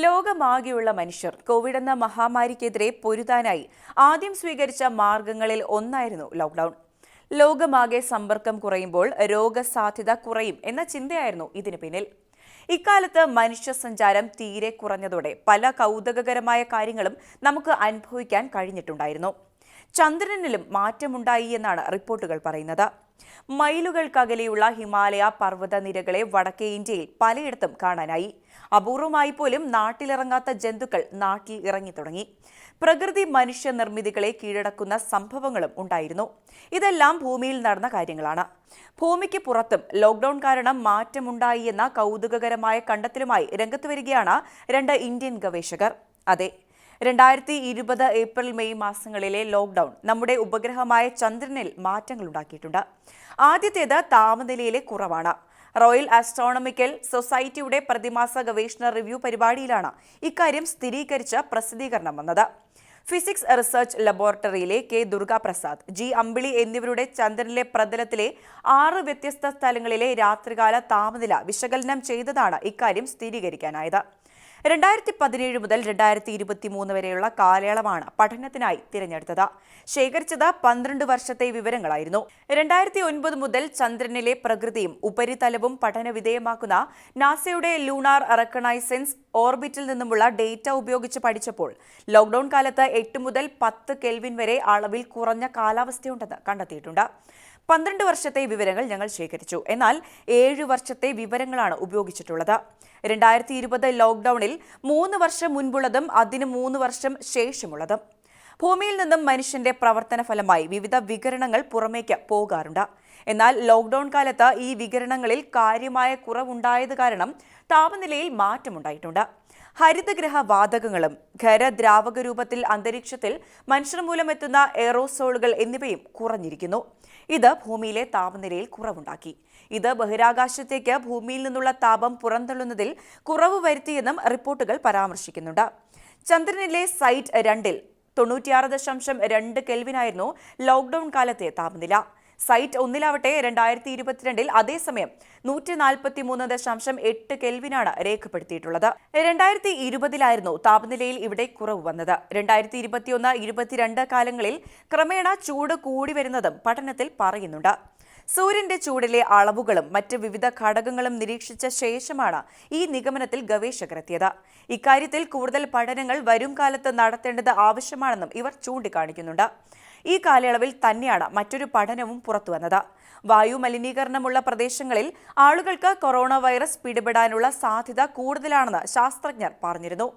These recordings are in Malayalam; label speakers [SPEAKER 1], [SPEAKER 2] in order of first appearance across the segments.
[SPEAKER 1] ലോകമാകെയുള്ള മനുഷ്യർ കോവിഡ് എന്ന മഹാമാരിക്കെതിരെ പൊരുതാനായി ആദ്യം സ്വീകരിച്ച മാർഗങ്ങളിൽ ഒന്നായിരുന്നു ലോക്ക്ഡൌൺ. ലോകമാകെ സമ്പർക്കം കുറയുമ്പോൾ രോഗസാധ്യത കുറയും എന്ന ചിന്തയായിരുന്നു ഇതിനു പിന്നിൽ. ഇക്കാലത്ത് മനുഷ്യ സഞ്ചാരം തീരെ കുറഞ്ഞതോടെ പല കൗതുകകരമായ കാര്യങ്ങളും നമുക്ക് അനുഭവിക്കാൻ കഴിഞ്ഞിട്ടുണ്ടായിരുന്നു. ചന്ദ്രനിലും മാറ്റമുണ്ടായി എന്നാണ് റിപ്പോർട്ടുകൾ പറയുന്നത്. മൈലുകൾക്കകലെയുള്ള ഹിമാലയ പർവത നിരകളെ വടക്കേ ഇന്ത്യയിൽ പലയിടത്തും കാണാനായി. അപൂർവമായി പോലും നാട്ടിലിറങ്ങാത്ത ജന്തുക്കൾ നാട്ടിൽ ഇറങ്ങി തുടങ്ങി. പ്രകൃതി മനുഷ്യ നിർമ്മിതികളെ കീഴടക്കുന്ന സംഭവങ്ങളും ഉണ്ടായിരുന്നു. ഇതെല്ലാം ഭൂമിയിൽ നടന്ന കാര്യങ്ങളാണ്. ഭൂമിക്ക് പുറത്തും ലോക്ക്ഡൌൺ കാരണം മാറ്റമുണ്ടായി എന്ന കൗതുകകരമായ കണ്ടെത്തലുമായി രംഗത്ത് വരികയാണ് രണ്ട് ഇന്ത്യൻ ഗവേഷകർ. അതെ രണ്ടായിരത്തി ഇരുപത് ഏപ്രിൽ മെയ് മാസങ്ങളിലെ ലോക്ക്ഡൌൺ നമ്മുടെ ഉപഗ്രഹമായ ചന്ദ്രനിൽ മാറ്റങ്ങൾ ഉണ്ടാക്കിയിട്ടുണ്ട്. ആദ്യത്തേത് താപനിലയിലെ കുറവാണ്. റോയൽ ആസ്ട്രോണമിക്കൽ സൊസൈറ്റിയുടെ പ്രതിമാസ ഗവേഷണ റിവ്യൂ പരിപാടിയിലാണ് ഇക്കാര്യം സ്ഥിരീകരിച്ച പ്രസിദ്ധീകരണം വന്നത്. ഫിസിക്സ് റിസർച്ച് ലബോറട്ടറിയിലെ കെ ദുർഗാപ്രസാദ് ജി അമ്പിളി എന്നിവരുടെ ചന്ദ്രനിലെ പ്രതലത്തിലെ ആറ് വ്യത്യസ്ത സ്ഥലങ്ങളിലെ രാത്രികാല താപനില വിശകലനം ചെയ്തതാണ് ഇക്കാര്യം സ്ഥിരീകരിക്കാനായത്. രണ്ടായിരത്തി പതിനേഴ് മുതൽ രണ്ടായിരത്തി ഇരുപത്തി മൂന്ന് വരെയുള്ള കാലയളവാണ് പഠനത്തിനായി തിരഞ്ഞെടുത്തത്. ശേഖരിച്ചത് പന്ത്രണ്ട് വർഷത്തെ വിവരങ്ങളായിരുന്നു. രണ്ടായിരത്തി ഒൻപത് മുതൽ ചന്ദ്രനിലെ പ്രകൃതിയും ഉപരിതലവും പഠനവിധേയമാക്കുന്ന നാസയുടെ ലൂണാർ റെക്കണൈസൻസ് ഓർബിറ്റിൽ നിന്നുമുള്ള ഡേറ്റ ഉപയോഗിച്ച് പഠിച്ചപ്പോൾ ലോക്ഡൌൺ കാലത്ത് എട്ട് മുതൽ പത്ത് കെൽവിൻ വരെ അളവിൽ കുറഞ്ഞ കാലാവസ്ഥയുണ്ടെന്ന് കണ്ടെത്തിയിട്ടുണ്ട്. പന്ത്രണ്ട് വർഷത്തെ വിവരങ്ങൾ ഞങ്ങൾ ശേഖരിച്ചു. എന്നാൽ ഏഴ് വർഷത്തെ വിവരങ്ങളാണ് ഉപയോഗിച്ചിട്ടുള്ളത്. രണ്ടായിരത്തി ഇരുപത് ലോക്ക്ഡൌണിൽ മൂന്ന് വർഷം മുൻപുള്ളതും അതിന് മൂന്ന് വർഷം ശേഷമുള്ളതും. ഭൂമിയിൽ നിന്നും മനുഷ്യന്റെ പ്രവർത്തന ഫലമായി വിവിധ വികരണങ്ങൾ പുറമേക്ക് പോകാറുണ്ട്. എന്നാൽ ലോക്ക്ഡൌൺ കാലത്ത് ഈ വികരണങ്ങളിൽ കാര്യമായ കുറവുണ്ടായത് കാരണം താപനിലയിൽ മാറ്റമുണ്ടായിട്ടുണ്ട്. ഹരിതഗ്രഹ വാതകങ്ങളും ഖരദ്രാവക രൂപത്തിൽ അന്തരീക്ഷത്തിൽ മനുഷ്യർ മൂലം എത്തുന്ന എയറോസോളുകൾ എന്നിവയും കുറഞ്ഞിരിക്കുന്നു. ഇത് ഭൂമിയിലെ താപനിലയിൽ കുറവുണ്ടാക്കി. ഇത് ബഹിരാകാശത്തേക്ക് ഭൂമിയിൽ നിന്നുള്ള താപം പുറന്തള്ളുന്നതിൽ കുറവ് വരുത്തിയെന്നും റിപ്പോർട്ടുകൾ പരാമർശിക്കുന്നുണ്ട്. ചന്ദ്രനിലെ സൈറ്റ് രണ്ടിൽ തൊണ്ണൂറ്റിയാറ് ദശാംശം രണ്ട് കെൽവിനായിരുന്നു ലോക്ക്ഡൌൺ കാലത്തെ താപനില. സൈറ്റ് ഒന്നിലാവട്ടെ രണ്ടായിരത്തി ഇരുപത്തിരണ്ടിൽ അതേസമയം നൂറ്റി നാൽപ്പത്തി മൂന്ന് ദശാംശം എട്ട് കെൽവിനാണ് രേഖപ്പെടുത്തിയിട്ടുള്ളത്. രണ്ടായിരത്തി ഇരുപതിലായിരുന്നു താപനിലയിൽ ഇവിടെ കുറവ് വന്നത്. രണ്ടായിരത്തി ഇരുപത്തിയൊന്ന് ഇരുപത്തിരണ്ട് കാലങ്ങളിൽ ക്രമേണ ചൂട് കൂടി വരുന്നതും പഠനത്തിൽ പറയുന്നുണ്ട്. സൂര്യന്റെ ചൂടിലെ അളവുകളും മറ്റ് വിവിധ ഘടകങ്ങളും നിരീക്ഷിച്ച ശേഷമാണ് ഈ നിഗമനത്തിൽ ഗവേഷകർ എത്തിയത് ഇക്കാര്യത്തിൽ കൂടുതൽ പഠനങ്ങൾ വരും കാലത്ത് നടത്തേണ്ടത് ആവശ്യമാണെന്നും ഇവർ ചൂണ്ടിക്കാണിക്കുന്നുണ്ട്. ഈ കാലയളവിൽ തന്നെയാണ് മറ്റൊരു പഠനവും പുറത്തുവന്നത്. വായു മലിനീകരണമുള്ള പ്രദേശങ്ങളിൽ ആളുകൾക്ക് കൊറോണ വൈറസ് പിടിപെടാനുള്ള സാധ്യത കൂടുതലാണെന്ന് ശാസ്ത്രജ്ഞർ പറഞ്ഞിരുന്നു.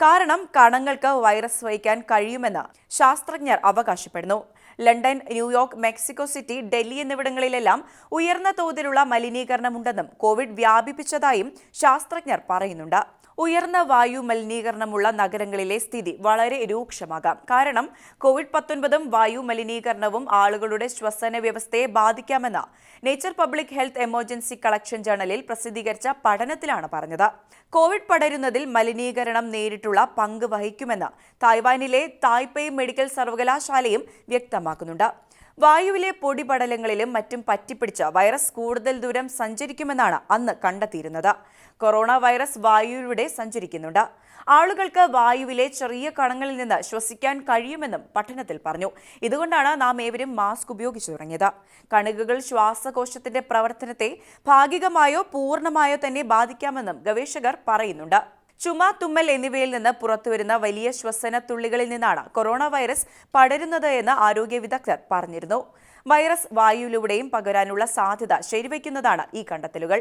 [SPEAKER 1] കാരണം കണങ്ങൾക്ക് വൈറസ് വഹിക്കാൻ കഴിയുമെന്ന് ശാസ്ത്രജ്ഞർ അവകാശപ്പെടുന്നു. London New York Mexico City Delhi എന്നിവിടങ്ങളിലെല്ലാം ഉയർന്ന തോതിലുള്ള മലിനീകരണമുണ്ടെന്നും കോവിഡ് വ്യാപിപ്പിച്ചതായും ശാസ്ത്രജ്ഞർ പറയുന്നുണ്ട്. ഉയർന്ന വായു മലിനീകരണമുള്ള നഗരങ്ങളിലെ സ്ഥിതി വളരെ രൂക്ഷമാകാം. കാരണം കോവിഡ് പത്തൊൻപതും വായു മലിനീകരണവും ആളുകളുടെ ശ്വസന വ്യവസ്ഥയെ ബാധിക്കാമെന്ന് Nature Public Health Emergency Collection ജേണലിൽ പ്രസിദ്ധീകരിച്ച പഠനത്തിലാണ് പറഞ്ഞത്. കോവിഡ് പടരുന്നതിൽ മലിനീകരണം നേരിട്ടുള്ള പങ്ക് വഹിക്കുമെന്ന് തായ്വാനിലെ തായ്പേയ് മെഡിക്കൽ സർവകലാശാലയും വ്യക്തമാക്കുന്നുണ്ട്. വായുവിലെ പൊടിപടലങ്ങളിലും മറ്റും പറ്റിപ്പിടിച്ച വൈറസ് കൂടുതൽ ദൂരം സഞ്ചരിക്കുമെന്നാണ് അന്ന് കണ്ടെത്തിയിരുന്നത്. Corona virus വായുവിലൂടെ സഞ്ചരിക്കുന്നുണ്ട്. ആളുകൾക്ക് വായുവിലെ ചെറിയ കണങ്ങളിൽ നിന്ന് ശ്വസിക്കാൻ കഴിയുമെന്നും പഠനത്തിൽ പറഞ്ഞു. ഇതുകൊണ്ടാണ് നാം ഏവരും മാസ്ക് ഉപയോഗിച്ചു തുടങ്ങിയത്. കണികകൾ ശ്വാസകോശത്തിന്റെ പ്രവർത്തനത്തെ ഭാഗികമായോ പൂർണമായോ തന്നെ ബാധിക്കാമെന്നും ഗവേഷകർ പറയുന്നുണ്ട്. ചുമ തുമ്മൽ എന്നിവയിൽ നിന്ന് പുറത്തുവരുന്ന വലിയ ശ്വസന തുള്ളികളിൽ നിന്നാണ് കൊറോണ വൈറസ് പടരുന്നത് എന്ന് ആരോഗ്യ വിദഗ്ധർ പറഞ്ഞിരുന്നു. വൈറസ് വായുവിലൂടെയും പകരാനുള്ള സാധ്യത ശരിവയ്ക്കുന്നതാണ് ഈ കണ്ടെത്തലുകൾ.